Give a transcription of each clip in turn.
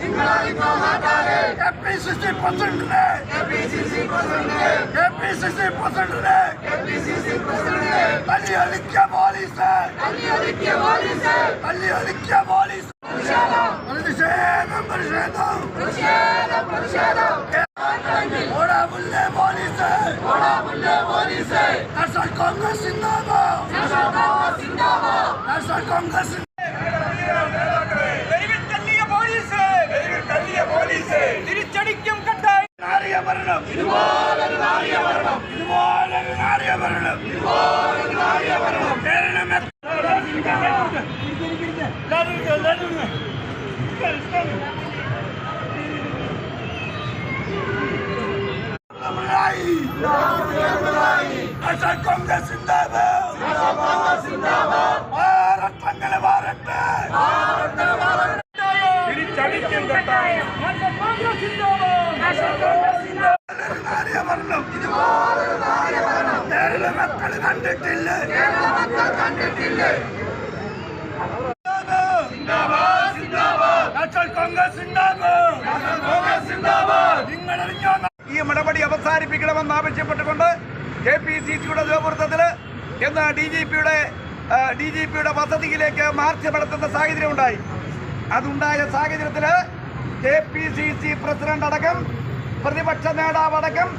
നിങ്ങളറിഞ്ഞോ നാട്ടാരെ K P C C പ്രസിഡന്റിനെ K P C C പ്രസിഡന്റിനെ തല്ലിയൊലിക്ക police തല്ലിയൊലിക്ക police പ്രതിഷേധം പ്രതിഷേധം ഓടാ മുല്ലേ പോലീസ് നാഷണൽ കോൺഗ്രസ് സിന്ദാബാദ് നാഷണൽ കോൺഗ്രസ് வரணும் காங்கிரஸ் சிந்தாபாத் காங்கிரஸ் சிந்தாபாத் பாரத் தங்களை பாரத் பாரத் தங்களை பாரத் இனி சடிக்கும் கட்டாயம் காங்கிரஸ் சிந்தாபாத் കേരള മക്കൾ കണ്ടിട്ടില്ല. കേരള മക്കൾ കണ്ടിട്ടില്ല നാഷണൽ കോൺഗ്രസ് സിന്ദാബാദ് നിങ്ങളറിഞ്ഞോ ഈ നടപടി അവസാനിപ്പിക്കണമെന്ന് ആവശ്യപ്പെട്ടുകൊണ്ട് കെ പി സി സിയുടെ നേതൃത്വത്തിൽ ഇന്ന് ഡി ജി പിയുടെ ഡി ജി പിയുടെ വസതിയിലേക്ക് മാർച്ച് നടത്തുന്ന സാഹചര്യം ഉണ്ടായി അതുണ്ടായ സാഹചര്യത്തിൽ K P C C president അടക്കം പ്രതിപക്ഷ നേതാവ് അടക്കം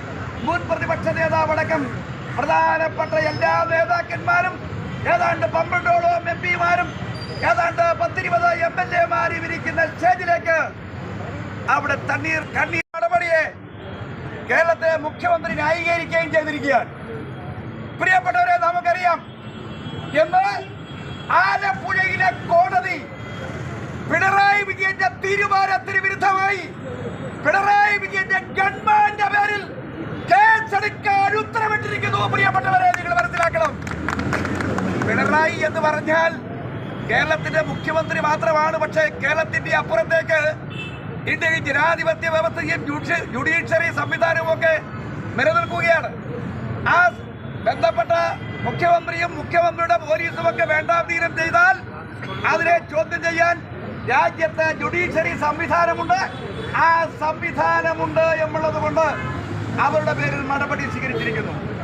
മുൻ പ്രതിപക്ഷ നേതാവ് അടക്കം പ്രധാനപ്പെട്ട എല്ലാ നേതാക്കന്മാരും ഏതാണ്ട് പന്ത്രണ്ടോളം എം പിമാരും ഏതാണ്ട് പത്തിരുപത് എം എൽ എമാരും ഇരിക്കുന്ന സ്റ്റേജിലേക്ക് അവിടെ തണ്ണീർ കണ്ണീർ നടപടിയെ കേരളത്തിലെ മുഖ്യമന്ത്രി ന്യായീകരിക്കുകയും ചെയ്തിരിക്കുകയാണ്. പ്രിയപ്പെട്ടവരെ നമുക്കറിയാം എന്ന് ആലപ്പുഴയിലെ പ്രിയപ്പെട്ടവരെ നിങ്ങൾ മനസ്സിലാക്കണം. പിണറായി എന്ന് പറഞ്ഞാൽ കേരളത്തിന്റെ മുഖ്യമന്ത്രി മാത്രമാണ് പക്ഷേ കേരളത്തിന്റെ അപ്പുറത്തേക്ക് ഇന്ത്യയിൽ ജനാധിപത്യ വ്യവസ്ഥയും ജുഡീഷ്യ- ജുഡീഷ്യറി സംവിധാനവും ഒക്കെ നിലനിൽക്കുകയാണ്. ആ ബന്ധപ്പെട്ട മുഖ്യമന്ത്രിയും മുഖ്യമന്ത്രിയുടെ പോലീസും ഒക്കെ വേണ്ടാതീരം ചെയ്താൽ അതിനെ ചോദ്യം ചെയ്യാൻ രാജ്യത്ത് ജുഡീഷ്യറി സംവിധാനമുണ്ട്. ആ സംവിധാനമുണ്ട് എന്നുള്ളത് കൊണ്ട് അവരുടെ പേരിൽ നടപടി സ്വീകരിച്ചിരിക്കുന്നു.